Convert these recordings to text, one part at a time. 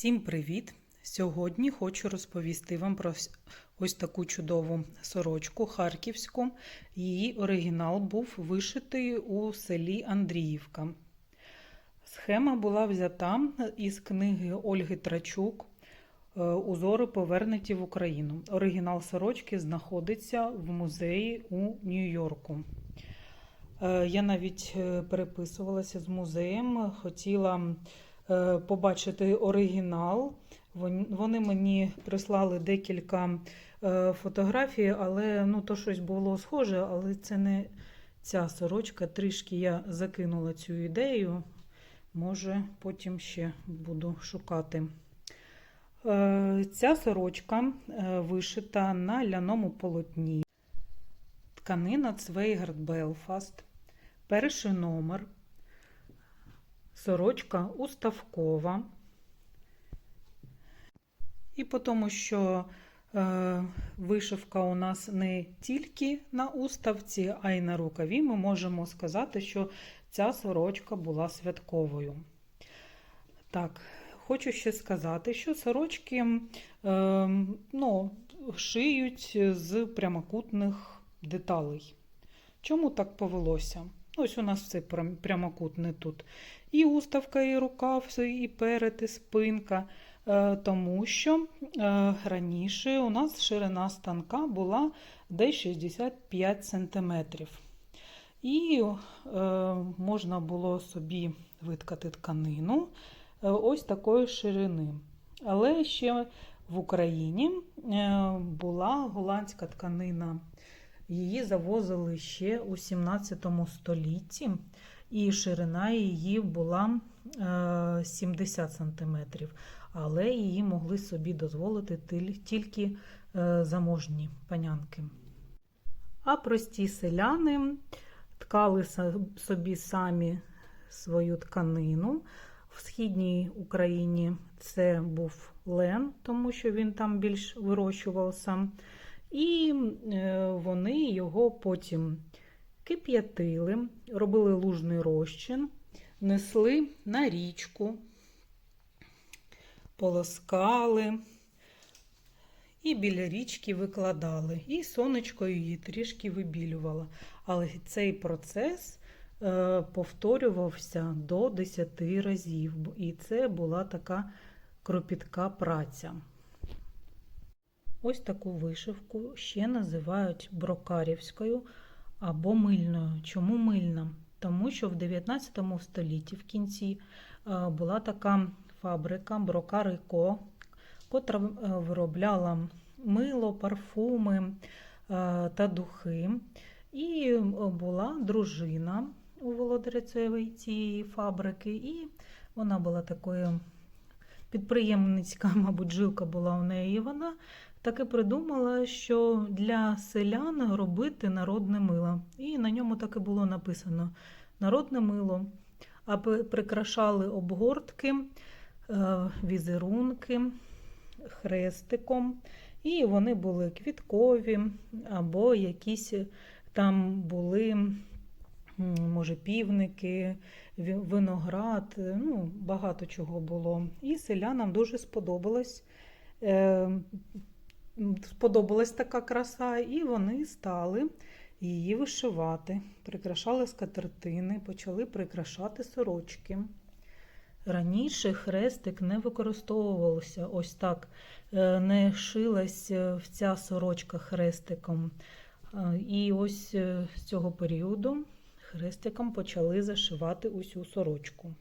Всім привіт! Сьогодні хочу розповісти вам про ось таку чудову сорочку харківську. Її оригінал був вишитий у селі Андріївка. Схема була взята із книги Ольги Трачук е, Узори повернуті в Україну. Оригінал сорочки знаходиться в музеї у Нью-Йорку. Е, Я навіть е, переписувалася з музеєм, хотіла побачити оригінал. Вони мені прислали декілька е, фотографій, але ну, то щось було схоже, але це не ця сорочка. Трішки я закинула цю ідею. Може, потім ще буду шукати. Е, Ця сорочка е, вишита на ляному полотні. Тканина Цвейгард Белфаст. Перший номер. Сорочка уставкова. І по тому, що е, вишивка у нас не тільки на уставці, а й на рукаві, ми можемо сказати, що ця сорочка була святковою. Так, хочу ще сказати, що сорочки е, ну, шиють з прямокутних деталей. Чому так повелося? Ось у нас все прямокутне тут. І уставка, і рукав, і перед, і спинка. Е, Тому що е, раніше у нас ширина станка була десь 65 см. І е, можна було собі виткати тканину ось такої ширини. Але ще в Україні була голландська тканина. Її завозили ще у 17 столітті, і ширина її була е, 70 см, але її могли собі дозволити тільки е, заможні панянки. А прості селяни ткали собі самі свою тканину. В східній Україні це був лен, тому що він там більш вирощувався. І е, вони його потім кип'ятили, робили лужний розчин, несли на річку, полоскали і біля річки викладали. І сонечко її трішки вибілювало. Але цей процес е, повторювався до 10 разів, і це була така кропітка праця. Ось таку вишивку ще називають брокарівською або мильною. Чому мильна? Тому що в 19 столітті в кінці е, була така фабрика Брокарико, котра е, виробляла мило, парфуми е, та духи. І була дружина у володаря цієї- фабрики, і вона була такою підприємницька, мабуть, жилка була у неї. Вона таки придумала, що для селян робити народне мило. І на ньому так і було написано народне мило. А прикрашали обгортки, е, візерунки хрестиком. І вони були квіткові, або якісь там були, може, півники, виноград, ну, багато чого було. І селянам дуже сподобалось. Сподобалась така краса, і вони стали її вишивати, прикрашали скатертини, почали прикрашати сорочки. Раніше хрестик не використовувався ось так, е, не шилась е, ця сорочка хрестиком. Е, І ось з цього періоду хрестиком почали зашивати усю сорочку.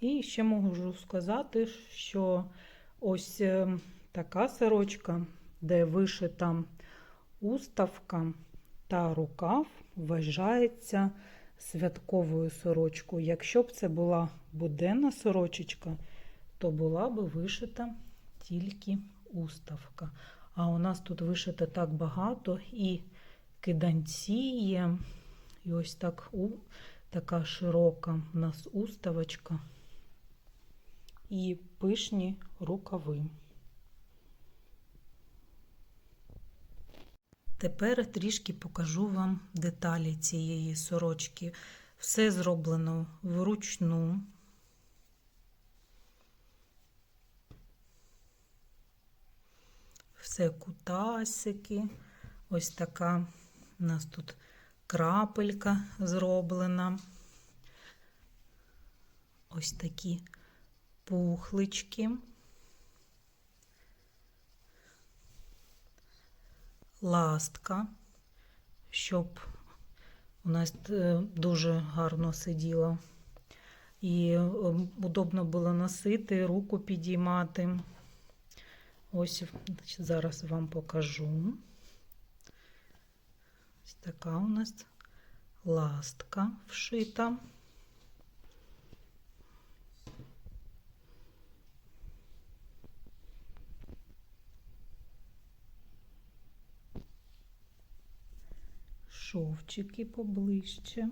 І ще можу сказати, що ось е, така сорочка, де вишита уставка та рукав, вважається святковою сорочкою. Якщо б це була буденна сорочечка, то була би вишита тільки уставка. А у нас тут вишито так багато і киданці є, і ось так у, така широка у нас уставочка і пишні рукави. Тепер трішки покажу вам деталі цієї сорочки. Все зроблено вручну. Все кутасики. Ось така у нас тут крапелька зроблена. Ось такі пухлички. Ластка, щоб у нас е, дуже гарно сиділа. І е, удобно було носити, руку підіймати. Ось зараз вам покажу. Ось така у нас ластка вшита. Шовчики поближче.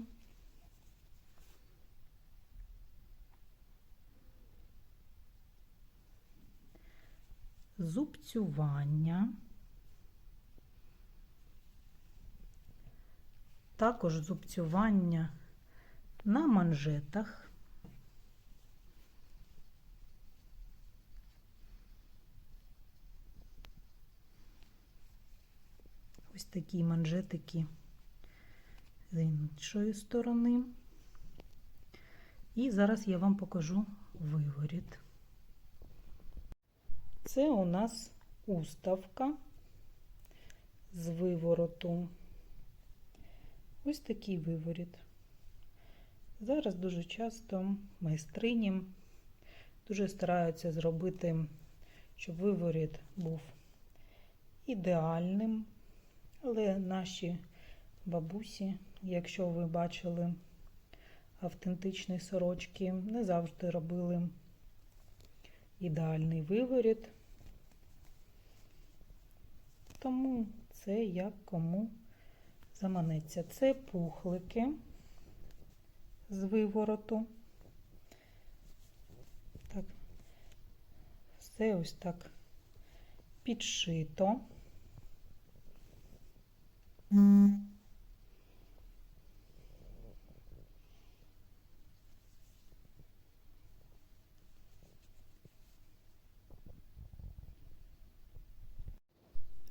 Зубцювання. Також зубцювання на манжетах. Ось такі манжетики з іншої сторони. І зараз я вам покажу виворіт. Це у нас уставка з вивороту. Ось такий виворіт. Зараз дуже часто майстрині дуже стараються зробити, щоб виворіт був ідеальним. Але наші бабусі, якщо ви бачили автентичні сорочки, не завжди робили ідеальний виворіт. Тому це як кому заманеться. Це пухлики з вивороту. Так, все ось так підшито.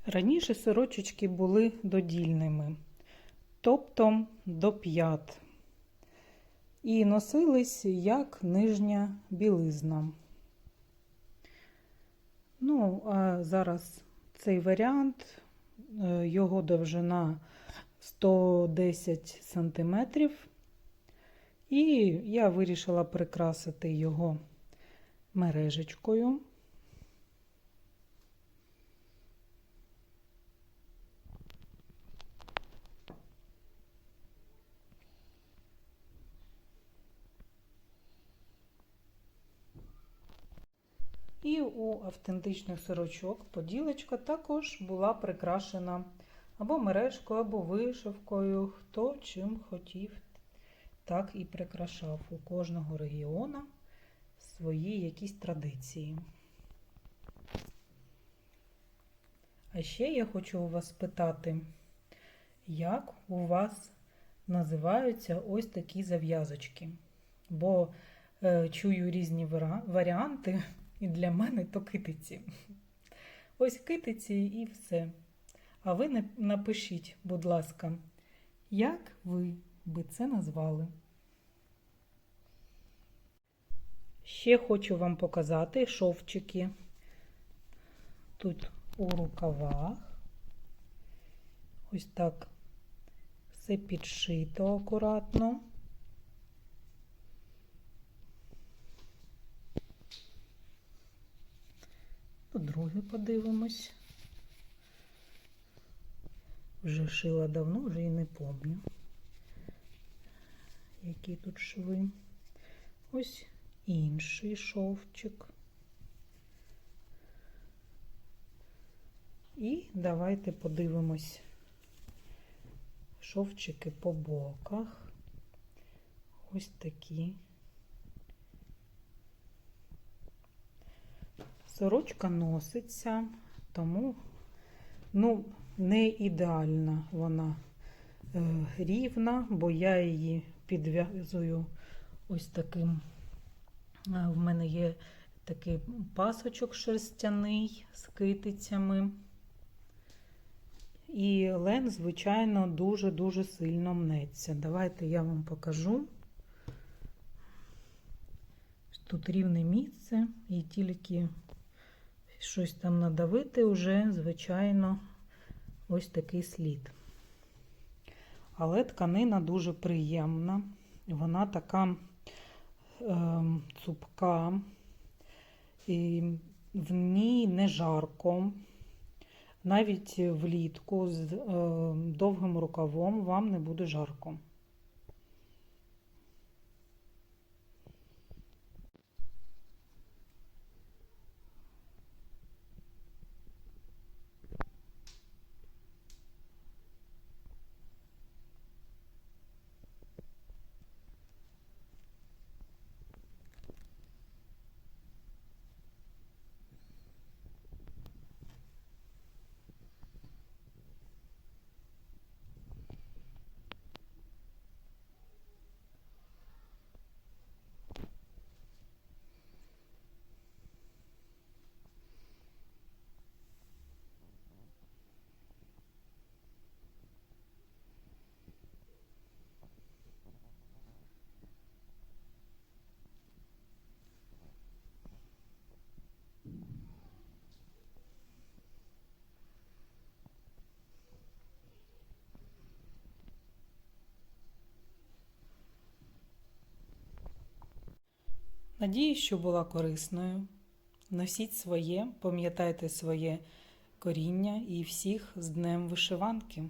Раніше сорочечки були додільними, тобто до п'ят, і носились як нижня білизна. Ну, а зараз цей варіант, е, його довжина 110 см, і я вирішила прикрасити його мережечкою. І у автентичних сорочок поділочка також була прикрашена або мережкою, або вишивкою. Хто чим хотів, так і прикрашав. У кожного регіона свої якісь традиції. А ще я хочу у вас спитати, як у вас називаються ось такі зав'язочки? Бо е, чую різні варіанти. І для мене то китиці. Ось китиці і все. А ви напишіть, будь ласка, як ви би це назвали? Ще хочу вам показати шовчики. Тут у рукавах. Ось так все підшито акуратно. По-друге, подивимось. Вже шила давно, вже і не помню, які тут шви. Ось інший шовчик. І давайте подивимось шовчики по боках. Ось такі. Сорочка носиться, тому ну, не ідеальна вона е, рівна, бо я її підв'язую ось таким. е, В мене є такий пасочок шерстяний з китицями. І лен, звичайно, дуже-дуже сильно мнеться. Давайте я вам покажу. Тут рівне місце, і тільки щось там надавити, вже, звичайно, ось такий слід. Але тканина дуже приємна, вона така е, цупка, і в ній не жарко. Навіть влітку з е, довгим рукавом вам не буде жарко. Надію, що була корисною. Носіть своє, пам'ятайте своє коріння і всіх з Днем вишиванки.